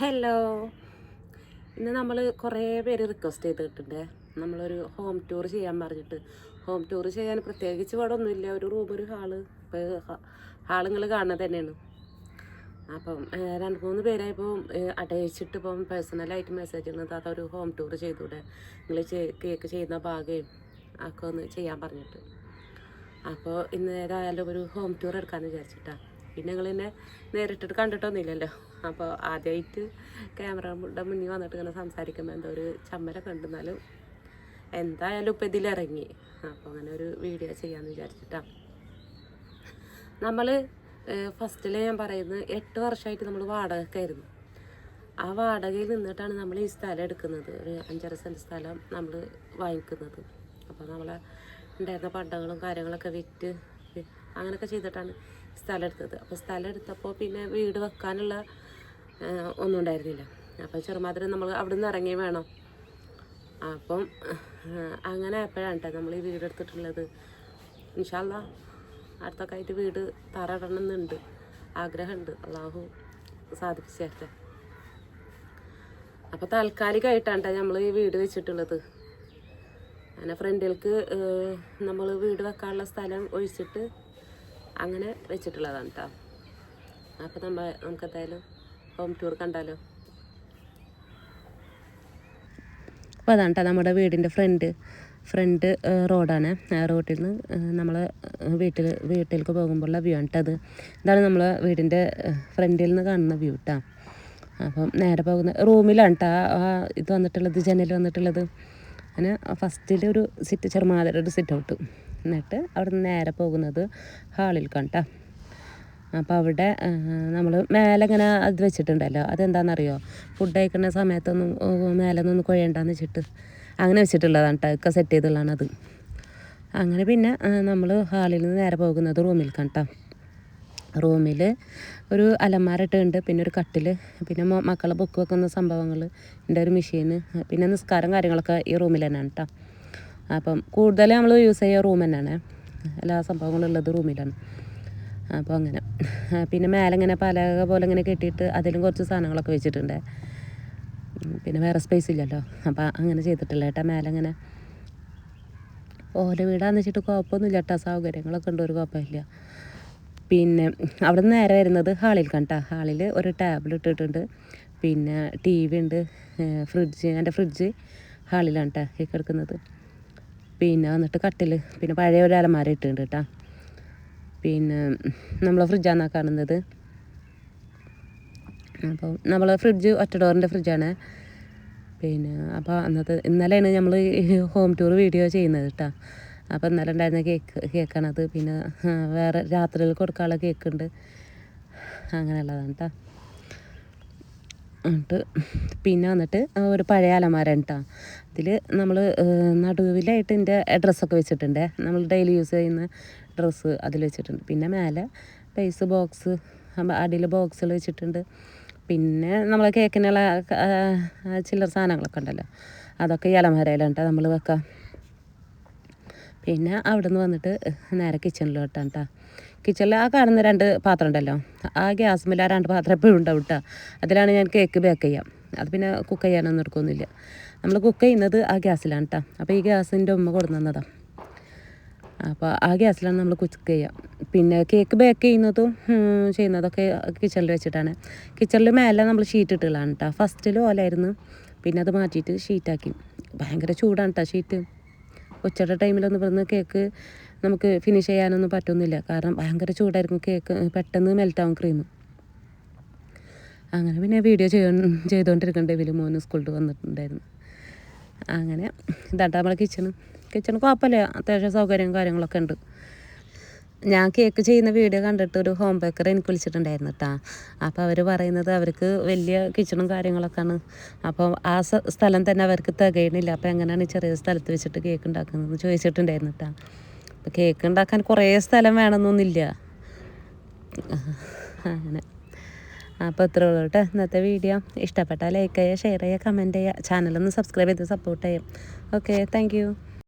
Hello ഇന്ന് നമ്മൾ കുറേ പേര് റിക്വസ്റ്റ് ചെയ്തിട്ടുണ്ട്. നമ്മളൊരു ഹോം ടൂർ ചെയ്യാൻ പറഞ്ഞിട്ട്. ഹോം ടൂർ ചെയ്യാൻ പ്രത്യേകിച്ച് ഇവിടെ ഒന്നുമില്ല ഒരു റൂം ഒരു ഹാൾ ഇപ്പോൾ ഹാളുങ്ങൾ കാണുന്നത് തന്നെയാണ്. അപ്പം രണ്ട് മൂന്ന് പേരായപ്പോൾ അടയിച്ചിട്ട് ഇപ്പം പേഴ്സണലായിട്ട് മെസ്സേജ് ഇടുന്നത് ഒരു ഹോം ടൂർ ചെയ്തൂടെ. നിങ്ങൾ കേക്ക് ചെയ്യുന്ന ഭാഗം ഒക്കെ ഒന്ന് ചെയ്യാൻ പറഞ്ഞിട്ട്. അപ്പോൾ ഇന്ന് ഏതായാലും ഒരു ഹോം ടൂർ എടുക്കാമെന്ന് വിചാരിച്ചിട്ടാ. പിന്നെ നിങ്ങൾ എന്നെ നേരിട്ടിട്ട് കണ്ടിട്ടൊന്നുമില്ലല്ലോ. അപ്പോൾ ആദ്യമായിട്ട് ക്യാമറയുടെ മുന്നിൽ വന്നിട്ട് ഇങ്ങനെ സംസാരിക്കുമ്പോൾ എന്തോ ഒരു ചമ്മലൊക്കെ ഉണ്ടെന്നാലും എന്തായാലും ഇപ്പം ഇതിലിറങ്ങി. അപ്പോൾ അങ്ങനെ ഒരു വീഡിയോ ചെയ്യാമെന്ന് വിചാരിച്ചിട്ടാണ് നമ്മൾ ഫസ്റ്റിൽ ഞാൻ പറയുന്നത് എട്ട് വർഷമായിട്ട് നമ്മൾ വാടകക്കായിരുന്നു ആ വാടകയിൽ നിന്നിട്ടാണ് നമ്മൾ ഈ സ്ഥലം എടുക്കുന്നത്. ഒരു അഞ്ചര സെന്റ് സ്ഥലം നമ്മൾ വാങ്ങിക്കുന്നത്. അപ്പോൾ നമ്മളെ ഉണ്ടായിരുന്ന പണ്ടങ്ങളും കാര്യങ്ങളൊക്കെ വിറ്റ് അങ്ങനെയൊക്കെ ചെയ്തിട്ടാണ് സ്ഥലം എടുത്തത്. അപ്പോൾ സ്ഥലം എടുത്തപ്പോൾ പിന്നെ വീട് വെക്കാനുള്ള ഒന്നും ഉണ്ടായിരുന്നില്ല. അപ്പോൾ ചെറുമാതിരി നമ്മൾ അവിടെ നിന്ന് ഇറങ്ങി വേണം. അപ്പം അങ്ങനെ ആയപ്പോഴാണ് കേട്ടോ നമ്മൾ ഈ വീട് എടുത്തിട്ടുള്ളത്. ഇൻഷാല്ല അടുത്തൊക്കെ ആയിട്ട് വീട് തറയിടണം എന്നുണ്ട് ആഗ്രഹമുണ്ട്. അള്ളാഹു സാധിപ്പിച്ചേരട്ടെ. അപ്പോൾ താൽക്കാലികമായിട്ടാണ് നമ്മൾ ഈ വീട് വെച്ചിട്ടുള്ളത്. അങ്ങനെ ഫ്രണ്ടിലേക്ക് നമ്മൾ വീട് വെക്കാനുള്ള സ്ഥലം ഒഴിച്ചിട്ട് അങ്ങനെ വെച്ചിട്ടുള്ളതാണ് കേട്ടോ അപ്പോൾ നമ്മൾ നമുക്ക് എന്തായാലും ഹോം ടൂർ കണ്ടാലോ? അപ്പോൾ അതാണ് കേട്ടോ നമ്മുടെ വീടിന്റെ ഫ്രണ്ട് ഫ്രണ്ട് റോഡാണ് റോട്ടിൽ നിന്ന് നമ്മൾ വീട്ടിൽ വീട്ടിലേക്ക് പോകുമ്പോഴുള്ള വ്യൂ ആണ് അത്. ഇതാണ് നമ്മളെ വീടിന്റെ ഫ്രണ്ടിൽ നിന്ന് കാണുന്ന വ്യൂ കേട്ടോ അപ്പം നേരെ പോകുന്ന റൂമിലാണ് കേട്ടോ ഇത് വന്നിട്ടുള്ളത് ജനൽ വന്നിട്ടുള്ളത്. അങ്ങനെ ഫസ്റ്റിൽ ഒരു സിറ്റ് ചെറുമാതിരി ഒരു സിറ്റ് ഔട്ട് എന്നിട്ട് അവിടെ നിന്ന് നേരെ പോകുന്നത് ഹാളിൽ കണ്ട അപ്പോൾ അവിടെ നമ്മൾ മേലെ ഇങ്ങനെ അത് വെച്ചിട്ടുണ്ടല്ലോ. അതെന്താണെന്നറിയോ ഫുഡ് കഴിക്കുന്ന സമയത്തൊന്നും മേലെ നിന്ന് കുഴയണ്ടെന്ന് വെച്ചിട്ട്. അങ്ങനെ വെച്ചിട്ടുള്ളതാണ് കേട്ടോ ഒക്കെ സെറ്റ് ചെയ്തുള്ളതാണ് അത് അങ്ങനെ പിന്നെ നമ്മൾ ഹാളിൽ നിന്ന് നേരെ പോകുന്നത് റൂമിൽ കേട്ടോ റൂമിൽ ഒരു അലമാര ഇട്ടുണ്ട് പിന്നെ ഒരു കട്ടിൽ പിന്നെ മക്കളെ ബുക്ക് വെക്കുന്ന സംഭവങ്ങൾ എന്റെ ഒരു മെഷീന് പിന്നെ നിസ്കാരം കാര്യങ്ങളൊക്കെ ഈ റൂമിൽ തന്നെയാണ് കേട്ടോ അപ്പം കൂടുതൽ നമ്മൾ യൂസ് ചെയ്യുക റൂം തന്നെയാണ്. എല്ലാ സംഭവങ്ങളും ഉള്ളത് റൂമിലാണ്. അപ്പോൾ അങ്ങനെ. പിന്നെ മേലെ ഇങ്ങനെ പലക പോലെ ഇങ്ങനെ കെട്ടിയിട്ട് അതിലും കുറച്ച് സാധനങ്ങളൊക്കെ വെച്ചിട്ടുണ്ട്. പിന്നെ വേറെ സ്പേസ് ഇല്ലല്ലോ. അപ്പോൾ അങ്ങനെ ചെയ്തിട്ടില്ല ഏട്ടാ മേലെ ഇങ്ങനെ ഓല വീടാന്ന് വെച്ചിട്ട് കുഴപ്പമൊന്നുമില്ല കേട്ടോ സൗകര്യങ്ങളൊക്കെ ഉണ്ട് ഒരു കുഴപ്പമില്ല. പിന്നെ അവിടെ നിന്ന് നേരെ വരുന്നത് ഹാളിൽ കണ്ടാ ഹാളിൽ ഒരു ടേബിൾ ഇട്ടിട്ടുണ്ട്. പിന്നെ ടി വി ഉണ്ട്. ഫ്രിഡ്ജ് എന്റെ ഫ്രിഡ്ജ് ഹാളിലാണ് കേട്ടോ കിടക്കുന്നത്. പിന്നെ വന്നിട്ട് കട്ടിൽ പിന്നെ പഴയ ഒരു അലമാര ഇട്ടിട്ടുണ്ട് കേട്ടോ പിന്നെ നമ്മൾ ഫ്രിഡ്ജാണ് കാണുന്നത്. അപ്പോൾ നമ്മൾ ഫ്രിഡ്ജ് ഒറ്റ ഡോറിന്റെ ഫ്രിഡ്ജാണ്. പിന്നെ അപ്പോൾ അന്നത്തെ ഇന്നലെയാണ് നമ്മൾ ഹോം ടൂർ വീഡിയോ ചെയ്യുന്നത് കേട്ടോ അപ്പോൾ ഇന്നലെ ഉണ്ടായിരുന്ന കേക്ക് കേക്കാണത് പിന്നെ വേറെ രാത്രിയിൽ കൊടുക്കാനുള്ള കേക്ക് ഉണ്ട് അങ്ങനെയുള്ളതാണ് കേട്ടോ എന്നിട്ട് പിന്നെ വന്നിട്ട് ഒരു പഴയ അലമാരാണ് കേട്ടോ അതിൽ നമ്മൾ നടുവിലായിട്ട് എന്റെ ഡ്രസ്സൊക്കെ വെച്ചിട്ടുണ്ട്. നമ്മൾ ഡെയിലി യൂസ് ചെയ്യുന്ന ഡ്രസ്സ് അതിൽ വെച്ചിട്ടുണ്ട്. പിന്നെ മേലെ പേസ് ബോക്സ് അടിയിൽ ബോക്സുകൾ വെച്ചിട്ടുണ്ട്. പിന്നെ നമ്മൾ കേക്കിനുള്ള ചില്ലറ സാധനങ്ങളൊക്കെ ഉണ്ടല്ലോ. അതൊക്കെ ഈ അലമാരയിലാണ് നമ്മൾ വെക്കാം. പിന്നെ അവിടെ നിന്ന് വന്നിട്ട് നേരെ കിച്ചണിലോട്ടാണ് കേട്ടോ കിച്ചണിൽ ആ കാണുന്ന രണ്ട് പാത്രം ഉണ്ടല്ലോ. ആ ഗ്യാസ്മിൽ ആ രണ്ട് പാത്രം എപ്പോഴും ഉണ്ടാവും കേട്ടോ അതിലാണ് ഞാൻ കേക്ക് ബേക്ക് ചെയ്യാം. അത് പിന്നെ കുക്ക് ചെയ്യാനൊന്നും എടുക്കൊന്നുമില്ല നമ്മൾ കുക്ക് ചെയ്യുന്നത് ആ ഗ്യാസിലാണ് കേട്ടോ അപ്പോൾ ഈ ഗ്യാസിന്റെ ഉമ്മ കൊടുന്നു തന്നതാണ് അപ്പോൾ ആ ഗ്യാസിലാണ് നമ്മൾ കുക്ക് ചെയ്യുക പിന്നെ കേക്ക് ബേക്ക് ചെയ്യുന്നതും ചെയ്യുന്നതൊക്കെ കിച്ചണിൽ വെച്ചിട്ടാണ്. കിച്ചണിൽ മേലെ നമ്മൾ ഷീറ്റ് ഇട്ടുകളാണ് കേട്ടോ ഫസ്റ്റിൽ ഓലായിരുന്നു. പിന്നെ അത് മാറ്റിയിട്ട് ഷീറ്റാക്കി ഭയങ്കര ചൂടാണ് കേട്ടോ ഷീറ്റ് ഉച്ചയുടെ ടൈമിലൊന്നും ഇവിടുന്ന് കേക്ക് നമുക്ക് ഫിനിഷ് ചെയ്യാനൊന്നും പറ്റുന്നില്ല കാരണം ഭയങ്കര ചൂടായിരിക്കും കേക്ക് പെട്ടെന്ന് മെൽറ്റാവും ക്രീം അങ്ങനെ പിന്നെ വീഡിയോ ചെയ്യ ചെയ്തുകൊണ്ടിരിക്കേണ്ട വലിയ മോന് സ്കൂളിൽ വന്നിട്ടുണ്ടായിരുന്നു. അങ്ങനെ ഇതാണ്ട് നമ്മളെ കിച്ചണ് കിച്ചണ് കുഴപ്പമില്ല അത്യാവശ്യം സൗകര്യവും കാര്യങ്ങളൊക്കെ ഉണ്ട്. ഞാൻ കേക്ക് ചെയ്യുന്ന വീഡിയോ കണ്ടിട്ട് ഒരു ഹോം ബേക്കർ എനിക്ക് വിളിച്ചിട്ടുണ്ടായിരുന്നു കേട്ടോ അപ്പോൾ അവർ പറയുന്നത് അവർക്ക് വലിയ കിച്ചണും കാര്യങ്ങളൊക്കെയാണ്. അപ്പോൾ ആ സ്ഥലം തന്നെ അവർക്ക് തികയണില്ല. അപ്പോൾ എങ്ങനെയാണ് ചെറിയ സ്ഥലത്ത് വെച്ചിട്ട് കേക്ക് ഉണ്ടാക്കുന്നതെന്ന് ചോദിച്ചിട്ടുണ്ടായിരുന്നു കേട്ടോ അപ്പോൾ കേക്ക് ഉണ്ടാക്കാൻ കുറേ സ്ഥലം വേണമെന്നൊന്നുമില്ല. അങ്ങനെ. അപ്പോൾ ഇത്രേ ഉള്ളൂ കേട്ടോ ഇന്നത്തെ വീഡിയോ. ഇഷ്ടപ്പെട്ടാൽ ലൈക്ക് ചെയ്യുക ഷെയർ ചെയ്യുക കമന്റ് ചെയ്യുക. ചാനലൊന്ന് സബ്സ്ക്രൈബ് ചെയ്ത് സപ്പോർട്ട് ചെയ്യാം. Okay thank